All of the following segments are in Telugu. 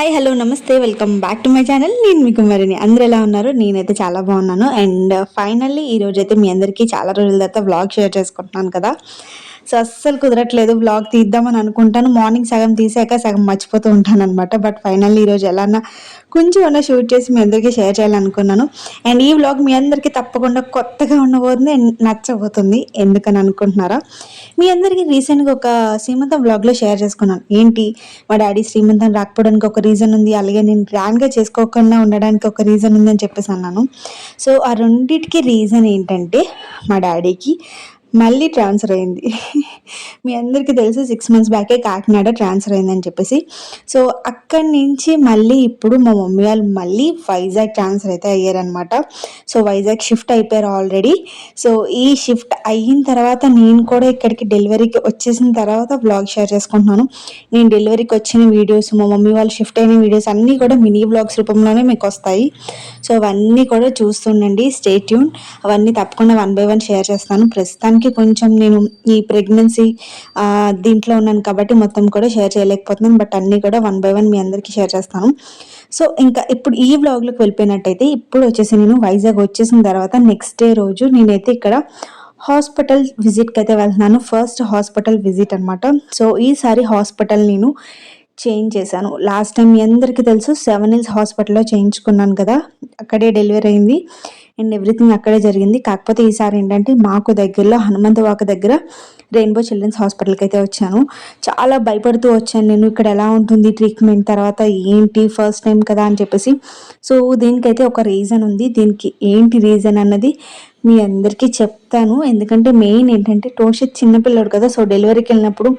Hi hello namaste welcome back to my channel నేను మీ మరిని అందరూ ఎలా ఉన్నారు? నేనైతే చాలా బాగున్నాను. అండ్ ఫైనల్లీ uh, ఈ రోజు అయితే మీ అందరికీ చాలా రోజుల తర్వాత వ్లాగ్ షేర్ చేసుకుంటున్నాను కదా. సో అస్సలు కుదరట్లేదు. వ్లాగ్ తీద్దామని అనుకుంటాను. మార్నింగ్ సగం తీసాక సగం మర్చిపోతూ ఉంటాను అనమాట బట్ ఫైనల్లీ ఈరోజు ఎలానా కొంచెం అన్న షూట్ చేసి మీ అందరికీ షేర్ చేయాలనుకున్నాను. అండ్ ఈ వ్లాగ్ మీ అందరికీ తప్పకుండా కొత్తగా ఉండబోతుంది and నచ్చబోతుంది ఎందుకని అనుకుంటున్నారా? మీ అందరికీ రీసెంట్గా ఒక శ్రీమంతం వ్లాగ్లో షేర్ చేసుకున్నాను. ఏంటి? మా డాడీ శ్రీమంతం రాకపోవడానికి ఒక రీజన్ ఉంది. అలాగే నేను గ్రాండ్గా చేసుకోకుండా ఉండడానికి ఒక రీజన్ ఉందని చెప్పేసి అన్నాను. సో ఆ రెండింటికి రీజన్ ఏంటంటే మా డాడీకి మళ్ళీ ట్రాన్స్ఫర్ అయింది. మీ అందరికీ తెలుసు సిక్స్ మంత్స్ బ్యాకే కాకినాడ ట్రాన్స్ఫర్ అయిందని చెప్పేసి. సో అక్కడి నుంచి మళ్ళీ ఇప్పుడు మా మమ్మీ వాళ్ళు మళ్ళీ వైజాగ్ ట్రాన్స్ఫర్ అయితే అయ్యారనమాట సో వైజాగ్ షిఫ్ట్ అయిపోయారు ఆల్రెడీ. సో ఈ షిఫ్ట్ అయిన తర్వాత నేను కూడా ఇక్కడికి డెలివరీకి వచ్చేసిన తర్వాత బ్లాగ్ షేర్ చేసుకుంటున్నాను. నేను డెలివరీకి వచ్చిన వీడియోస్ మా మమ్మీ వాళ్ళు షిఫ్ట్ అయిన వీడియోస్ అన్నీ కూడా మినీ బ్లాగ్స్ రూపంలోనే మీకు వస్తాయి. సో అవన్నీ కూడా చూస్తుండండి స్టే ట్యూన్ అవన్నీ తప్పకుండా వన్ బై వన్ షేర్ చేస్తాను. ప్రస్తుతానికి కొంచెం నేను ఈ ప్రెగ్నెన్సీ దీంట్లో ఉన్నాను కాబట్టి మొత్తం కూడా షేర్ చేయలేకపోతున్నాను. బట్ అన్నీ కూడా వన్ బై వన్ మీ అందరికీ షేర్ చేస్తాను. సో ఇంకా ఇప్పుడు ఈ వ్లాగ్లోకి వెళ్ళిపోయినట్టయితే ఇప్పుడు వచ్చేసి నేను వైజాగ్ వచ్చేసిన తర్వాత నెక్స్ట్ డే రోజు నేనైతే ఇక్కడ హాస్పిటల్ విజిట్కి అయితే వెళ్తున్నాను. ఫస్ట్ హాస్పిటల్ విజిట్ అనమాట సో ఈసారి హాస్పిటల్ నేను చేంజ్ చేశాను. లాస్ట్ టైం మీ అందరికీ తెలుసు సెవెన్ హిల్స్ హాస్పిటల్లో చేయించుకున్నాను కదా. అక్కడే డెలివరీ అయింది. అండ్ ఎవ్రీథింగ్ అక్కడే జరిగింది. కాకపోతే ఈసారి ఏంటంటే మాకు దగ్గరలో హనుమంతవాక దగ్గర రెయిన్బో చిల్డ్రన్స్ హాస్పిటల్కి అయితే వచ్చాను. చాలా భయపడుతూ వచ్చాను నేను. ఇక్కడ ఎలా ఉంటుంది ట్రీట్మెంట్ తర్వాత ఏంటి ఫస్ట్ టైం కదా అని చెప్పేసి. సో దీనికైతే ఒక రీజన్ ఉంది. దీనికి ఏంటి రీజన్ అన్నది మీ అందరికీ చెప్తాను. ఎందుకంటే మెయిన్ ఏంటంటే టోషిత్ చిన్నపిల్లడు కదా సో డెలివరీకి వెళ్ళినప్పుడు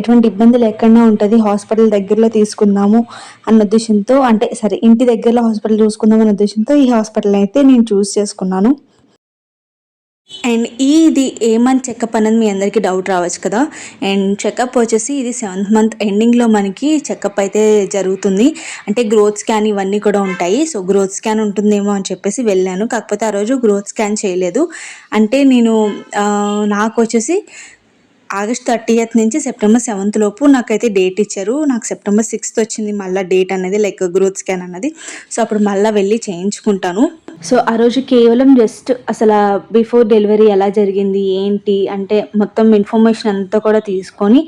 ఎటువంటి ఇబ్బంది లేకుండా ఉంటుంది. హాస్పిటల్ దగ్గరలో తీసుకుందాము అన్న ఉద్దేశంతో అంటే సరే ఇంటి దగ్గరలో హాస్పిటల్ చూసుకుందాం అన్న ఉద్దేశంతో ఈ హాస్పిటల్ అయితే నేను చూస్ చేసుకున్నాను. అండ్ ఇది ఏ మంత్ చెకప్ అనేది మీ అందరికీ డౌట్ రావచ్చు కదా. అండ్ చెకప్ వచ్చేసి ఇది సెవెంత్ మంత్ ఎండింగ్లో మనకి చెకప్ అయితే జరుగుతుంది. అంటే గ్రోత్ స్కాన్ ఇవన్నీ కూడా ఉంటాయి. సో గ్రోత్ స్కాన్ ఉంటుందేమో అని చెప్పేసి వెళ్ళాను. కాకపోతే ఆ రోజు గ్రోత్ స్కాన్ చేయలేదు. అంటే నేను నాకు వచ్చేసి ఆగస్ట్ థర్టీయత్ నుంచి సెప్టెంబర్ సెవెంత్ లోపు నాకైతే డేట్ ఇచ్చారు. నాకు సెప్టెంబర్ సిక్స్త్ వచ్చింది మళ్ళీ డేట్ అనేది లైక్ గ్రోత్ స్కాన్ అన్నది. సో అప్పుడు మళ్ళీ వెళ్ళి చేయించుకుంటాను. సో ఆ రోజు కేవలం జస్ట్ అసలు బిఫోర్ డెలివరీ ఎలా జరిగింది ఏంటి అంటే మొత్తం ఇన్ఫర్మేషన్ అంతా కూడా తీసుకొని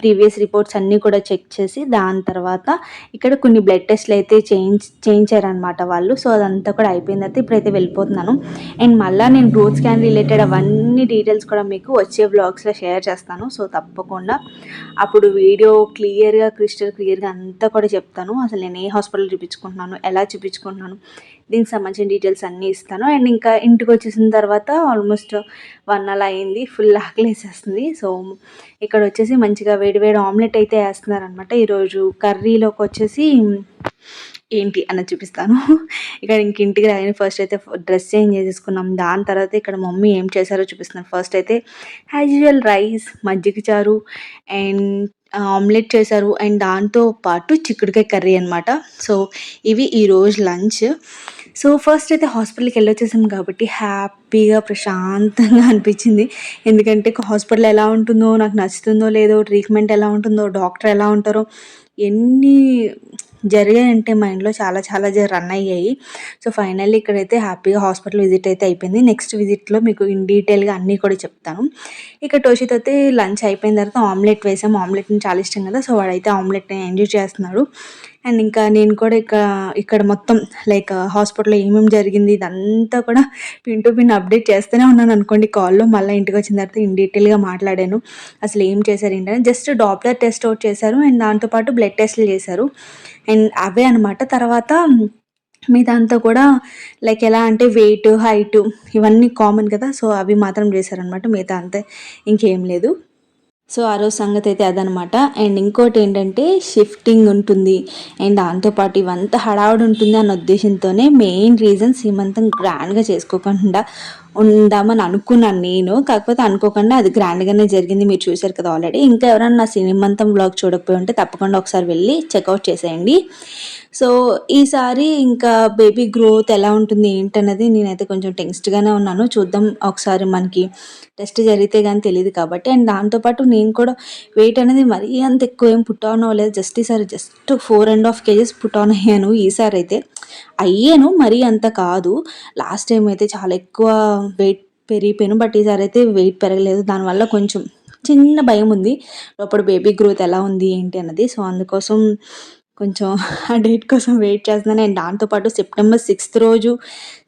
ప్రీవియస్ రిపోర్ట్స్ అన్నీ కూడా చెక్ చేసి దాని తర్వాత ఇక్కడ కొన్ని బ్లడ్ టెస్ట్లు అయితే చేయించ్ చేయించారనమాట వాళ్ళు. సో అదంతా కూడా అయిపోయిన తర్వాత ఇప్పుడైతే వెళ్ళిపోతున్నాను. అండ్ మళ్ళీ నేను గ్రోత్ స్కాన్ రిలేటెడ్ అవన్నీ డీటెయిల్స్ కూడా మీకు వచ్చే బ్లాగ్స్లో షేర్ చేస్తాను. సో తప్పకుండా అప్పుడు వీడియో క్లియర్గా క్రిస్టల్ క్లియర్గా అంతా కూడా చెప్తాను. అసలు నేను ఏ హాస్పిటల్ చూపించుకుంటున్నాను ఎలా చూపించుకుంటున్నాను దీనికి సంబంధించిన డీటెయిల్స్ అన్నీ ఇస్తాను. అండ్ ఇంకా ఇంటికి వచ్చేసిన తర్వాత ఆల్మోస్ట్ వన్ అలా అయింది. ఫుల్ ఆకలి వేసేస్తుంది. సో ఇక్కడ వచ్చేసి మంచిగా వేడి వేడి ఆమ్లెట్ అయితే వేస్తున్నారనమాట ఈరోజు కర్రీలోకి వచ్చేసి ఏంటి అన్నది చూపిస్తాను. ఇక్కడ ఇంక ఇంటికి రాగానే ఫస్ట్ అయితే డ్రెస్ చేంజ్ చేసేసుకున్నాం. దాని తర్వాత ఇక్కడ మమ్మీ ఏం చేశారో చూపిస్తున్నాను. ఫస్ట్ అయితే యాజ్ యూజువల్ రైస్ మజ్జిగ చారు అండ్ ఆమ్లెట్ చేశారు. అండ్ దాంతో పాటు చిక్కుడుకాయ కర్రీ అనమాట సో ఇవి ఈరోజు లంచ్. సో ఫస్ట్ అయితే హాస్పిటల్కి వెళ్ళొచ్చేసాం కాబట్టి హ్యాపీగా ప్రశాంతంగా అనిపించింది. ఎందుకంటే హాస్పిటల్ ఎలా ఉంటుందో నాకు నచ్చుతుందో లేదో ట్రీట్మెంట్ ఎలా ఉంటుందో డాక్టర్ ఎలా ఉంటారో ఎన్ని జరిగాయంటే మైండ్లో చాలా చాలా జ- రన్ అయ్యాయి. సో ఫైనల్లీ ఇక్కడైతే హ్యాపీగా హాస్పిటల్ విజిట్ అయితే అయిపోయింది. నెక్స్ట్ విజిట్లో మీకు ఇన్ డీటెయిల్గా అన్నీ కూడా చెప్తాను. ఇక టోషిత్ అయితే లంచ్ అయిపోయిన తర్వాత ఆమ్లెట్ వేసాం. ఆమ్లెట్ని చాలా ఇష్టం కదా సో వాడైతే ఆమ్లెట్ని ఎంజాయ్ చేస్తున్నాడు. అండ్ ఇంకా నేను కూడా ఇక్కడ ఇక్కడ మొత్తం లైక్ హాస్పిటల్లో ఏమేమి జరిగింది ఇదంతా కూడా పిన్ టు పిన్ అప్డేట్ చేస్తూనే ఉన్నాను అనుకోండి. కాల్లో మళ్ళీ ఇంటికి వచ్చిన తర్వాత ఇన్ డీటెయిల్గా మాట్లాడాను. అసలు ఏం చేశారు ఏంటంటే జస్ట్ డాప్లర్ టెస్ట్ అవుట్ చేశారు. అండ్ దాంతోపాటు బ్లడ్ టెస్ట్లు చేశారు. అండ్ అవే అనమాట తర్వాత మిగతాంతా కూడా లైక్ ఎలా అంటే వెయిట్ హైట్ ఇవన్నీ కామన్ కదా. సో అవి మాత్రం చేశారనమాట మిగతా అంతే. ఇంకేం లేదు. సో ఆ రోజు సంగతి అయితే అదనమాట అండ్ ఇంకోటి ఏంటంటే షిఫ్టింగ్ ఉంటుంది. అండ్ దాంతోపాటు ఇవంతా హడావుడి ఉంటుంది అన్న ఉద్దేశంతోనే మెయిన్ రీజన్ సీమంతం గ్రాండ్గా చేసుకోకుండా ఉందామని అనుకున్నాను నేను. కాకపోతే అనుకోకుండా అది గ్రాండ్గానే జరిగింది మీరు చూశారు కదా ఆల్రెడీ ఇంకా ఎవరైనా నా సినిమంతం బ్లాగ్ చూడకపోయి ఉంటే తప్పకుండా ఒకసారి వెళ్ళి చెక్అవుట్ చేసేయండి. సో ఈసారి ఇంకా బేబీ గ్రోత్ ఎలా ఉంటుంది ఏంటన్నది నేనైతే కొంచెం టెన్స్ట్గానే ఉన్నాను. చూద్దాం ఒకసారి మనకి టెస్ట్ జరిగితే కానీ తెలియదు కాబట్టి. అండ్ దాంతోపాటు నేను కూడా వెయిట్ అనేది మరీ అంత ఎక్కువ ఏం పుట్ ఆన్ అవ్వలేదు. జస్ట్ ఈసారి just four and half kgs put on అయ్యాను. ఈసారి అయితే అయ్యాను మరీ అంత కాదు. లాస్ట్ టైం అయితే చాలా ఎక్కువ వెయిట్ పెరిగిపోయాను బట్ ఈసారి అయితే వెయిట్ పెరగలేదు. దానివల్ల కొంచెం చిన్న భయం ఉంది. లోపల బేబీ గ్రోత్ ఎలా ఉంది ఏంటి అన్నది. సో అందుకోసం కొంచెం ఆ డేట్ కోసం వెయిట్ చేస్తున్నాను అండ్ దాంతోపాటు సెప్టెంబర్ సిక్స్త్ రోజు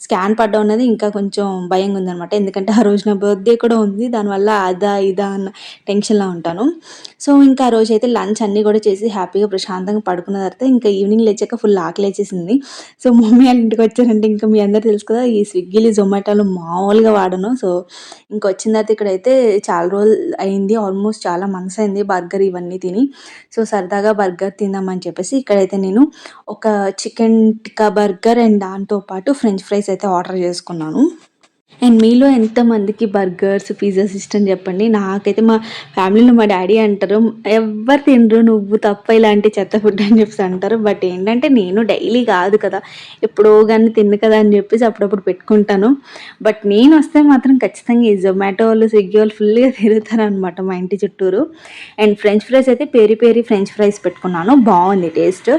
స్కాన్ పడ్డ ఉన్నది ఇంకా కొంచెం భయంగా ఉందనమాట ఎందుకంటే ఆ రోజు నా బర్త్డే కూడా ఉంది. దానివల్ల అదా ఇదా అన్న టెన్షన్లో ఉంటాను. సో ఇంకా ఆ రోజు అయితే లంచ్ అన్నీ కూడా చేసి హ్యాపీగా ప్రశాంతంగా పడుకున్న తర్వాత ఇంకా ఈవినింగ్ లేచాక ఫుల్ ఆకలి వేసేసింది సో మమ్మీ వాళ్ళ ఇంటికి వచ్చారంటే ఇంకా మీ అందరు తెలుసు కదా ఈ స్విగ్గీలు జొమాటోలు మామూలుగా వాడను. సో ఇంకా వచ్చిన తర్వాత ఇక్కడైతే చాలా రోజులు అయింది. ఆల్మోస్ట్ చాలా మంత్స్ అయింది బర్గర్ ఇవన్నీ తిని. సో సరదాగా బర్గర్ తిందామని చెప్పేసి ఇక్కడైతే నేను ఒక చికెన్ టిక్కా బర్గర్ అండ్ దాంతో పాటు ఫ్రెంచ్ ఫ్రైస్ అయితే ఆర్డర్ చేసుకున్నాను. అండ్ మీలో ఎంతమందికి బర్గర్స్ పిజ్జాస్ ఇష్టం చెప్పండి. నాకైతే మా ఫ్యామిలీలో మా డాడీ అంటారు ఎవరు తినరు నువ్వు తప్ప ఇలాంటి చెత్త ఫుడ్ అని చెప్పేసి అంటారు. బట్ ఏంటంటే నేను డైలీ కాదు కదా ఎప్పుడో కానీ తిన్ను కదా అని చెప్పేసి అప్పుడప్పుడు పెట్టుకుంటాను. బట్ నేను వస్తే మాత్రం ఖచ్చితంగా ఈ జొమాటో వాళ్ళు స్విగ్గీ వాళ్ళు ఫుల్గా తిరుగుతారు అనమాట మా ఇంటి చుట్టూరు. అండ్ ఫ్రెంచ్ ఫ్రైస్ అయితే పేరి పేరి ఫ్రెంచ్ ఫ్రైస్ పెట్టుకున్నాను. బాగుంది టేస్ట్.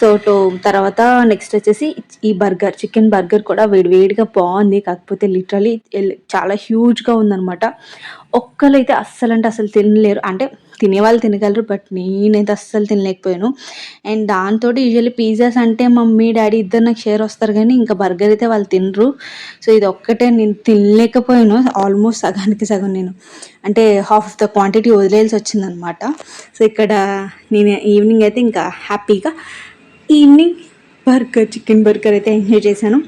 సో టో తర్వాత నెక్స్ట్ వచ్చేసి ఈ బర్గర్ చికెన్ బర్గర్ కూడా వేడి వేడిగా బాగుంది. కాకపోతే లిటరల్ లిటరలీ చాలా హ్యూజ్గా ఉందనమాట ఒక్కరైతే అస్సలు అంటే అసలు తినలేరు. అంటే తినేవాళ్ళు తినగలరు బట్ నేనైతే అస్సలు తినలేకపోయాను. అండ్ దాంతో యూజువల్లీ పిజ్జాస్ అంటే మమ్మీ డాడీ ఇద్దరు నాకు షేర్ వస్తారు కానీ ఇంకా బర్గర్ అయితే వాళ్ళు తినరు. సో ఇది ఒక్కటే నేను తినలేకపోయాను. ఆల్మోస్ట్ సగానికి సగం నేను. అంటే హాఫ్ ఆఫ్ ద క్వాంటిటీ వదిలేయాల్సి వచ్చిందనమాట సో ఇక్కడ నేను ఈవినింగ్ అయితే ఇంకా హ్యాపీగా ఈవినింగ్ బర్గర్ చికెన్ బర్గర్ అయితే ఎంజాయ్ చేశాను.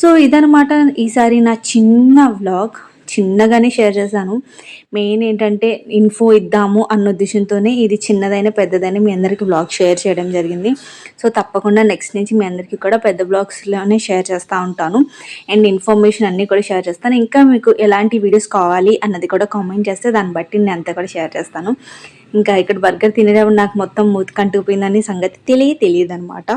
సో ఇదనమాట ఈసారి నా చిన్న వ్లాగ్ చిన్నగానే షేర్ చేశాను. మెయిన్ ఏంటంటే ఇన్ఫో ఇద్దాము అన్న ఉద్దేశంతోనే ఇది చిన్నదైన పెద్దదైన మీ అందరికీ బ్లాగ్ షేర్ చేయడం జరిగింది. సో తప్పకుండా నెక్స్ట్ నుంచి మీ అందరికీ కూడా పెద్ద బ్లాగ్స్లోనే షేర్ చేస్తూ ఉంటాను. అండ్ ఇన్ఫర్మేషన్ అన్నీ కూడా షేర్ చేస్తాను. ఇంకా మీకు ఎలాంటి వీడియోస్ కావాలి అన్నది కూడా కామెంట్ చేస్తే దాన్ని బట్టి నేను అంతా కూడా షేర్ చేస్తాను. ఇంకా ఇక్కడ బర్గర్ తినేటప్పుడు నాకు మొత్తం మూతి కంటుకుపోయిందని సంగతి తెలియ తెలియదు అనమాట